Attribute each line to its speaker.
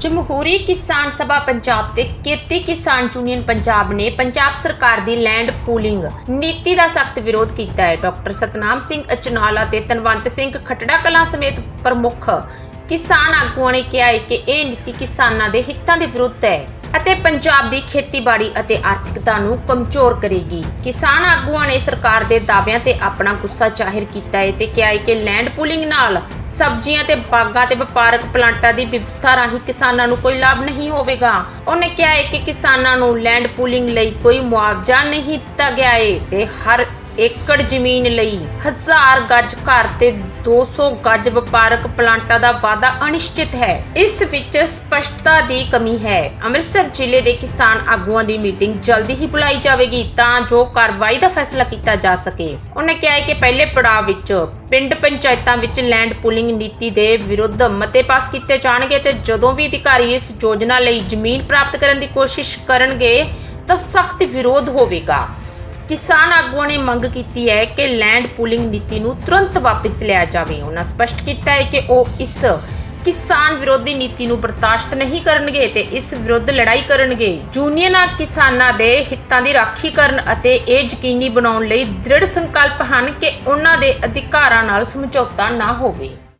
Speaker 1: ਜਮਹੂਰੀ ਕਿਸਾਨ ਸਭਾ ਪੰਜਾਬ ਤੇ ਕਿਰਤੀ ਕਿਸਾਨ ਯੂਨੀਅਨ ਪੰਜਾਬ ਨੇ ਪੰਜਾਬ ਸਰਕਾਰ ਦੀ ਲੈਂਡ ਪੂਲਿੰਗ ਨੀਤੀ ਦਾ ਸਖਤ ਵਿਰੋਧ ਕੀਤਾ ਹੈ। ਡਾਕਟਰ ਸਤਨਾਮ ਸਿੰਘ ਅਚਨਾਲਾ ਤੇ ਤਨਵੰਤ ਸਿੰਘ ਖਟੜਾ ਕਲਾਂ ਸਮੇਤ ਪ੍ਰਮੁੱਖ ਕਿਸਾਨ ਆਗੂਆਂ ਨੇ ਕਿਹਾ ਹੈ ਕਿ ਇਹ ਨੀਤੀ ਕਿਸਾਨਾਂ ਦੇ ਹਿੱਤਾਂ ਦੇ ਵਿਰੁੱਧ ਹੈ ਅਤੇ ਪੰਜਾਬ ਦੀ ਖੇਤੀਬਾੜੀ ਅਤੇ ਆਰਥਿਕਤਾ ਨੂੰ ਕਮਜ਼ੋਰ ਕਰੇਗੀ। ਕਿਸਾਨ ਆਗੂਆਂ ਨੇ ਸਰਕਾਰ ਦੇ ਦਾਅਵਿਆਂ ਤੇ ਆਪਣਾ ਗੁੱਸਾ ਜ਼ਾਹਿਰ ਕੀਤਾ ਹੈ ਤੇ ਕਿਹਾ ਹੈ ਕਿ ਲੈਂਡ ਪੂਲਿੰਗ ਨਾਲ ਸਬਜ਼ੀਆਂ ਤੇ ਬਾਗਾਂ ਤੇ ਵਪਾਰਕ ਪਲਾਂਟਾਂ ਦੀ ਵਿਵਸਥਾ ਰਾਹੀਂ ਕਿਸਾਨਾਂ ਨੂੰ ਕੋਈ ਲਾਭ ਨਹੀਂ ਹੋਵੇਗਾ। ਉਹਨੇ ਕਿਹਾ ਹੈ ਕਿ ਕਿਸਾਨਾਂ ਨੂੰ ਲੈਂਡ ਪੂਲਿੰਗ ਲਈ ਕੋਈ ਮੁਆਵਜ਼ਾ ਨਹੀਂ ਦਿੱਤਾ ਗਿਆ ਹੈ ਤੇ ਹਰ ਏਕੜ ਜ਼ਮੀਨ ਲਈ 1000 ਗੱਜ ਘਰ ਤੇ 200 ਗੱਜ ਵਪਾਰਕ ਪਲਾਂਟਾਂ ਦਾ ਵਾਅਦਾ ਅਨਿਸ਼ਚਿਤ ਹੈ। ਇਸ ਵਿੱਚ ਸਪਸ਼ਟਤਾ ਦੀ ਕਮੀ ਹੈ। ਅੰਮ੍ਰਿਤਸਰ ਜ਼ਿਲ੍ਹੇ ਦੇ ਕਿਸਾਨ ਆਗੂਆਂ ਦੀ ਮੀਟਿੰਗ ਜਲਦੀ ਹੀ ਬੁਲਾਈ ਜਾਵੇਗੀ ਤਾਂ ਜੋ ਕਾਰਵਾਈ ਦਾ ਫੈਸਲਾ ਕੀਤਾ ਜਾ ਸਕੇ। ਉਹਨੇ ਕਿਹਾ ਹੈ ਕਿ ਪਹਿਲੇ ਪੜਾਅ ਵਿੱਚ ਪਿੰਡ ਪੰਚਾਇਤਾਂ ਵਿੱਚ ਲੈਂਡ ਪੂਲਿੰਗ ਨੀਤੀ ਦੇ ਵਿਰੁੱਧ ਮਤੇ ਪਾਸ ਕੀਤੇ ਜਾਣਗੇ ਤੇ ਜਦੋਂ ਵੀ ਅਧਿਕਾਰੀ ਇਸ ਯੋਜਨਾ ਲਈ ਜ਼ਮੀਨ ਪ੍ਰਾਪਤ ਕਰਨ ਦੀ ਕੋਸ਼ਿਸ਼ ਕਰਨਗੇ ਤਾਂ ਸਖਤ ਵਿਰੋਧ ਹੋਵੇਗਾ। ਕਿਸਾਨ ਆਗੂਆਂ ਨੇ ਮੰਗ ਕੀਤੀ ਹੈ ਕਿ ਲੈਂਡ ਪੂਲਿੰਗ ਨੀਤੀ ਨੂੰ ਤੁਰੰਤ ਵਾਪਸ ਲਿਆ ਜਾਵੇ। ਉਹਨਾਂ ਸਪਸ਼ਟ ਕੀਤਾ ਹੈ ਕਿ ਉਹ ਇਸ ਕਿਸਾਨ ਵਿਰੋਧੀ ਨੀਤੀ ਨੂੰ ਬਰਦਾਸ਼ਤ ਨਹੀਂ ਕਰਨਗੇ ਤੇ ਇਸ ਵਿਰੁੱਧ ਲੜਾਈ ਕਰਨਗੇ। ਯੂਨੀਅਨਾਂ ਕਿਸਾਨਾਂ ਦੇ ਹਿੱਤਾਂ ਦੀ ਰਾਖੀ ਕਰਨ ਅਤੇ ਇਹ ਯਕੀਨੀ ਬਣਾਉਣ ਲਈ ਦ੍ਰਿੜ ਸੰਕਲਪ ਹਨ ਕਿ ਉਹਨਾਂ ਦੇ ਅਧਿਕਾਰਾਂ ਨਾਲ ਸਮਝੌਤਾ ਨਾ ਹੋਵੇ।